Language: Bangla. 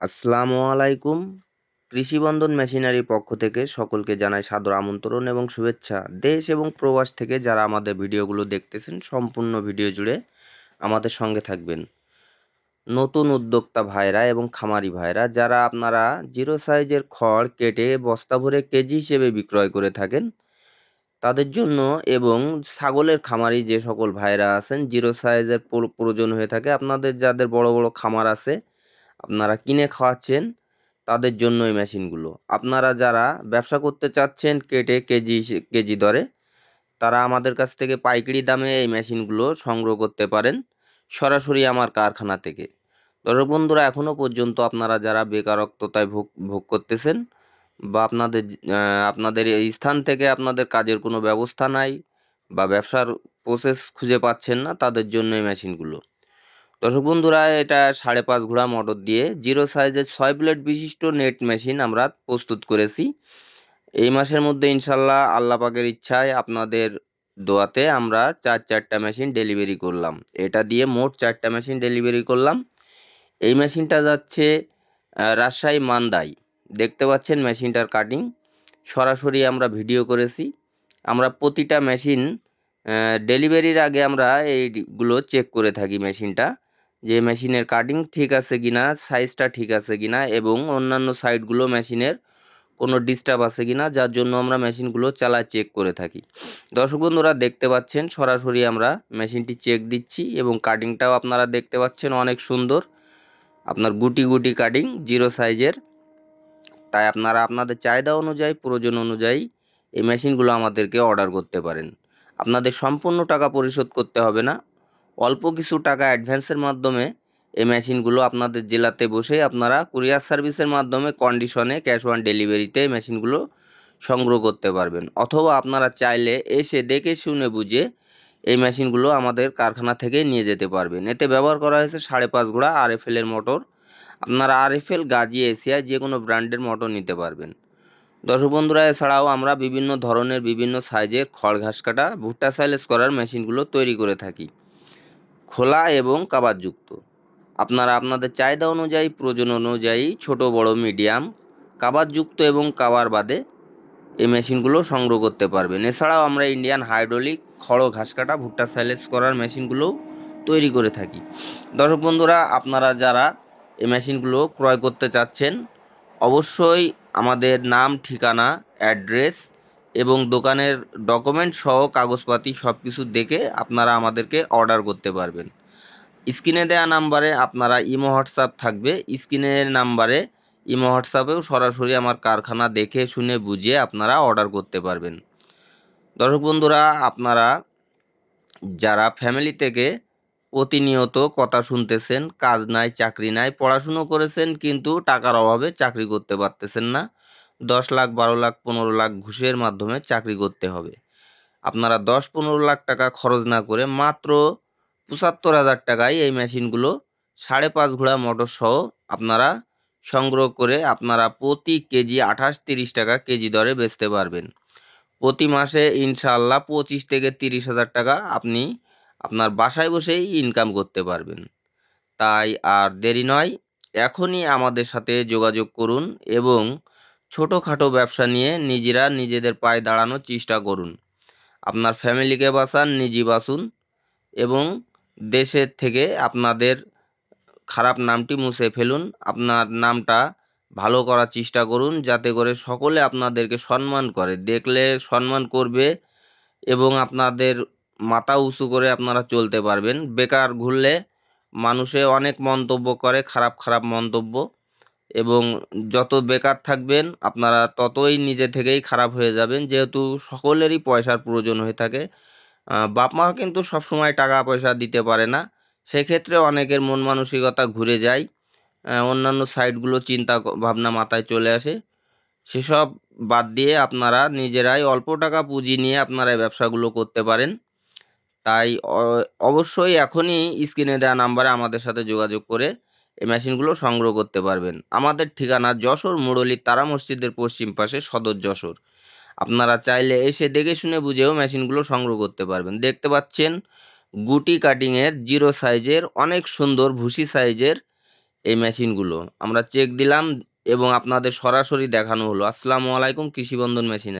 আসসালামু আলাইকুম। কৃষিবন্ধন মেশিনারির পক্ষ থেকে সকলকে জানাই সাদর আমন্ত্রণ এবং শুভেচ্ছা। দেশ এবং প্রবাস থেকে যারা আমাদের ভিডিওগুলো দেখতেছেন, সম্পূর্ণ ভিডিও জুড়ে আমাদের সঙ্গে থাকবেন। নতুন উদ্যোক্তা ভাইরা এবং খামারি ভাইরা, যারা আপনারা জিরো সাইজের খড় কেটে বস্তা ভরে কেজি হিসেবে বিক্রয় করে থাকেন, তাদের জন্য এবং ছাগলের খামারি যে সকল ভাইরা আছেন, জিরো সাইজের প্রয়োজন হয়ে থাকে। আপনাদের যাদের বড় বড় খামার আছে আপনারা কিনে খাওয়াচ্ছেন তাদের জন্য এই মেশিনগুলো। আপনারা যারা ব্যবসা করতে চাচ্ছেন কেটে কেজি কেজি দরে, তারা আমাদের কাছ থেকে পাইকারি দামে এই মেশিনগুলো সংগ্রহ করতে পারেন সরাসরি আমার কারখানা থেকে। দর্শক বন্ধুরা এখনও পর্যন্ত আপনারা যারা বেকারত্বতায় ভোগ ভোগ করতেছেন বা আপনাদের আপনাদের এই স্থান থেকে আপনাদের কাজের কোনো ব্যবস্থা নাই বা ব্যবসার প্রসেস খুঁজে পাচ্ছেন না, তাদের জন্য এই মেশিনগুলো। দর্শক বন্ধুরা, এটা সাড়ে পাঁচ ঘোড়া মোটর দিয়ে জিরো সাইজের ছয় প্লেট বিশিষ্ট নেট মেশিন আমরা প্রস্তুত করেছি। এই মাসের মধ্যে ইনশাল্লাহ আল্লাহ পাকের ইচ্ছায় আপনাদের দোয়াতে আমরা চার চারটা মেশিন ডেলিভারি করলাম। এটা দিয়ে মোট চারটা মেশিন ডেলিভারি করলাম। এই মেশিনটা যাচ্ছে রাজশাহী মান্দাই। দেখতে পাচ্ছেন মেশিনটার কাটিং। সরাসরি আমরা ভিডিও করেছি। আমরা প্রতিটা মেশিন ডেলিভারির আগে আমরা এইগুলো চেক করে থাকি মেশিনটা। যে মেশিনের কাটিং ঠিক আছে কিনা সাইজটা ঠিক আছে কিনা এবং অন্যান্য সাইডগুলো মেশিনের কোনো ডিস্টার্ব আছে কিনা, যার জন্য আমরা মেশিনগুলো চালা চেক করে থাকি। দর্শক বন্ধুরা, দেখতে পাচ্ছেন, সরাসরি আমরা মেশিনটি চেক দিচ্ছি এবং কাটিংটাও আপনারা দেখতে পাচ্ছেন অনেক সুন্দর। আপনার গুটি গুটি কাটিং জিরো সাইজের তাই আপনারা আপনাদের চাহিদা অনুযায়ী, প্রয়োজন অনুযায়ী এই মেশিনগুলো আমাদেরকে অর্ডার করতে পারেন। আপনাদের সম্পূর্ণ টাকা পরিশোধ করতে হবে না। অল্প কিছু টাকা অ্যাডভান্সের মাধ্যমে এই মেশিনগুলো আপনাদের জেলাতে বসে আপনারা কুরিয়ার সার্ভিসের মাধ্যমে কন্ডিশনে ক্যাশ অন ডেলিভারিতে এই মেশিনগুলো সংগ্রহ করতে পারবেন। অথবা আপনারা চাইলে এসে দেখে শুনে বুঝে এই মেশিনগুলো আমাদের কারখানা থেকে নিয়ে যেতে পারবেন। এতে ব্যবহার করা হয়েছে সাড়ে পাঁচ ঘোড়া আর এফ এর মোটর আপনারা R F L Gazi, Asia যে কোনো ব্র্যান্ডের মোটর নিতে পারবেন। দর্শক বন্ধুরা, এছাড়াও আমরা বিভিন্ন ধরনের বিভিন্ন সাইজের খড় ঘাস কাটা, ভুট্টা সাইলেজ করার মেশিনগুলো তৈরি করে থাকি। খোলা এবং কাবারযুক্ত আপনারা আপনাদের চাহিদা অনুযায়ী, প্রয়োজন অনুযায়ী ছোট, বড়, মিডিয়াম কাবারযুক্ত এবং কাবার বাদে এই মেশিনগুলো সংগ্রহ করতে পারবেন। এছাড়াও আমরা ইন্ডিয়ান হাইড্রোলিক খড় ঘাস কাটা, ভুট্টা সাইলেজ করার মেশিনগুলোও তৈরি করে থাকি। দর্শক বন্ধুরা, আপনারা যারা এই মেশিনগুলো ক্রয় করতে চাচ্ছেন, অবশ্যই আমাদের নাম, ঠিকানা, অ্যাড্রেস এবং দোকানের ডকুমেন্ট সহ কাগজপাতি সব কিছু দেখে আপনারা আমাদেরকে অর্ডার করতে পারবেন। স্ক্রিনে দেওয়া নাম্বারে আপনারা ইমো হোয়াটসঅ্যাপ থাকবে। স্ক্রিনের নাম্বারে ইমো হোয়াটসঅ্যাপেও সরাসরি আমার কারখানা দেখে, শুনে, বুঝিয়ে আপনারা অর্ডার করতে পারবেন। দর্শক বন্ধুরা, আপনারা যারা ফ্যামিলি থেকে প্রতিনিয়ত কথা শুনতেছেন, কাজ নাই, চাকরি নাই, পড়াশুনো করেছেন, কিন্তু টাকার অভাবে চাকরি করতে পারতেছেন না। দশ লাখ, বারো লাখ, পনেরো লাখ ঘুষের মাধ্যমে চাকরি করতে হবে। আপনারা দশ, পনেরো লাখ টাকা খরচ না করে মাত্র পঁচাত্তর হাজার টাকায় এই মেশিনগুলো সাড়ে পাঁচ ঘোড়া মোটর সহ আপনারা সংগ্রহ করে আপনারা প্রতি কেজি আঠাশ, তিরিশ টাকা কেজি দরে বেচতে পারবেন। প্রতি মাসে ইনশাআল্লাহ পঁচিশ থেকে তিরিশ হাজার টাকা আপনি আপনার বাসায় বসেই ইনকাম করতে পারবেন। তাই আর দেরি নয়, এখনই আমাদের সাথে যোগাযোগ করুন এবং ছোটোখাটো ব্যবসা নিয়ে নিজেরা নিজেদের পায়ে দাঁড়ানোর চেষ্টা করুন। আপনার ফ্যামিলিকে বাঁচান নিজে বাঁচুন এবং দেশের থেকে আপনাদের খারাপ নামটি মুছে ফেলুন। আপনার নামটা ভালো করার চেষ্টা করুন যাতে করে সকলে আপনাদেরকে সম্মান করে। দেখলে সম্মান করবে এবং আপনাদের মাথা উঁচু করে আপনারা চলতে পারবেন। বেকার ঘুরলে মানুষে অনেক মন্তব্য করে, খারাপ খারাপ মন্তব্য। এবং যত বেকার থাকবেন, আপনারা ততই নিজে থেকেই খারাপ হয়ে যাবেন। যেহেতু সকলেরই পয়সার প্রয়োজন হয়ে থাকে। বাপ মা কিন্তু সবসময় টাকা পয়সা দিতে পারে না। সেক্ষেত্রে অনেকের মন মানসিকতা ঘুরে যায়। অন্যান্য সাইডগুলো চিন্তা ভাবনা মাথায় চলে আসে। সেসব বাদ দিয়ে আপনারা নিজেরাই অল্প টাকা পুঁজি নিয়ে আপনারা ব্যবসাগুলো করতে পারেন। তাই অবশ্যই এখনই স্ক্রিনে দেওয়া নাম্বারে আমাদের সাথে যোগাযোগ করে এই মেশিনগুলো সংগ্রহ করতে পারবেন। আমাদের ঠিকানা যশোর, মুরলী, তারা মসজিদের পশ্চিম পাশে সদর যশোর। আপনারা চাইলে এসে দেখে শুনে বুঝেও মেশিনগুলো সংগ্রহ করতে পারবেন। দেখতে পাচ্ছেন, গুটি কাটিংয়ের জিরো সাইজের, অনেক সুন্দর ভুসি সাইজের এই মেশিনগুলো। আমরা চেক দিলাম এবং আপনাদের সরাসরি দেখানো হলো। আসসালামু আলাইকুম, কৃষিবন্ধন মেশিনে।